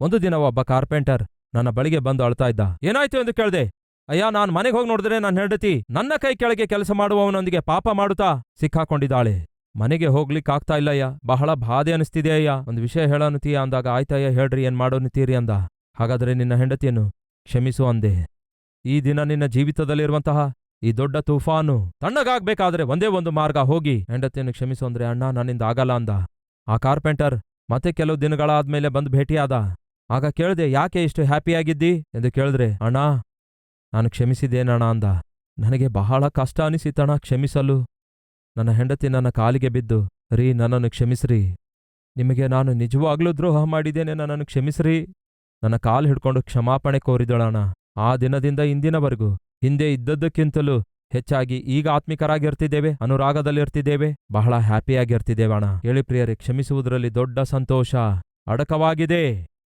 ಒಂದು ದಿನ ಒಬ್ಬ ಕಾರ್ಪೆಂಟರ್ ನನ್ನ ಬಳಿಗೆ ಬಂದು ಅಳ್ತಾ ಇದ್ದ, ಏನಾಯ್ತು ಎಂದು ಕೇಳ್ದೆ? ಅಯ್ಯ, ನಾನ್ ಮನೆಗೆ ಹೋಗಿ ನೋಡಿದ್ರೆ ನನ್ನ ಹೆಂಡತಿ ನನ್ನ ಕೈ ಕೆಳಗೆ ಕೆಲಸ ಮಾಡುವವನೊಂದಿಗೆ ಪಾಪ ಮಾಡುತ್ತಾ? ಸಿಕ್ಕಾಕೊಂಡಿದ್ದಾಳೆ. ಮನೆಗೆ ಹೋಗ್ಲಿಕ್ಕಾಗ್ತಾ ಇಲ್ಲಯ್ಯ? ಬಹಳ ಬಾಧೆ ಅನಿಸ್ತಿದೆ ಅಯ್ಯ. ಒಂದು ವಿಷಯ ಹೇಳೋನತೀಯ ಅಂದಾಗ, ಆಯ್ತಯ್ಯ, ಹೇಳ್ರಿ, ಏನ್ ಮಾಡೋನುತ್ತೀರಿ? ಅಂದ. ಹಾಗಾದ್ರೆ ನಿನ್ನ ಹೆಂಡತಿಯನ್ನು ಕ್ಷಮಿಸು ಅಂದೆ. ಈ ದಿನ ನಿನ್ನ ಜೀವಿತದಲ್ಲಿರುವಂತಹ ಈ ದೊಡ್ಡ ತೂಫಾನು ತಣ್ಣಗಾಗ್ಬೇಕಾದ್ರೆ ಒಂದೇ ಒಂದು ಮಾರ್ಗ ಹೋಗಿ ಹೆಂಡತಿಯನ್ನು ಕ್ಷಮಿಸು ಅಂದ್ರೆ, ಅಣ್ಣ ನನ್ನಿಂದ ಆಗಲ್ಲ ಅಂದ. ಆ ಕಾರ್ಪೆಂಟರ್ ಮತ್ತೆ ಕೆಲವು ದಿನಗಳಾದ್ಮೇಲೆ ಬಂದು ಭೇಟಿಯಾದ. ಆಗ ಕೇಳ್ದೆ, ಯಾಕೆ ಇಷ್ಟು ಹ್ಯಾಪಿಯಾಗಿದ್ದಿ ಎಂದು ಕೇಳಿದ್ರೆ, ಅಣ್ಣ, ನಾನು ಕ್ಷಮಿಸಿದ್ದೇನಣ್ಣ ಅಂದ. ನನಗೆ ಬಹಳ ಕಷ್ಟ ಅನಿಸಿತಣ ಕ್ಷಮಿಸಲು. ನನ್ನ ಹೆಂಡತಿ ನನ್ನ ಕಾಲಿಗೆ ಬಿದ್ದು, ರೀ, ನನ್ನನ್ನು ಕ್ಷಮಿಸ್ರಿ. ನಿಮಗೆ ನಾನು ನಿಜವಾಗ್ಲೂ ದ್ರೋಹ ಮಾಡಿದ್ದೇನೆ, ನನ್ನನ್ನು ಕ್ಷಮಿಸ್ರಿ. ನನ್ನ ಕಾಲು ಹಿಡ್ಕೊಂಡು ಕ್ಷಮಾಪಣೆ ಕೋರಿದಳಣ ಆ ದಿನದಿಂದ ಇಂದಿನವರೆಗೂ, ಹಿಂದೆ ಇದ್ದದ್ದಕ್ಕಿಂತಲೂ ಹೆಚ್ಚಾಗಿ ಈಗ ಆತ್ಮಿಕರಾಗಿರ್ತಿದ್ದೇವೆ, ಅನುರಾಗದಲ್ಲಿರ್ತಿದ್ದೇವೆ, ಬಹಳ ಹ್ಯಾಪಿಯಾಗಿರ್ತಿದ್ದೇವಣ ಹೇಳಿ ಪ್ರಿಯರೇ, ಕ್ಷಮಿಸುವುದರಲ್ಲಿ ದೊಡ್ಡ ಸಂತೋಷ, ಅಡಕವಾಗಿದೆ.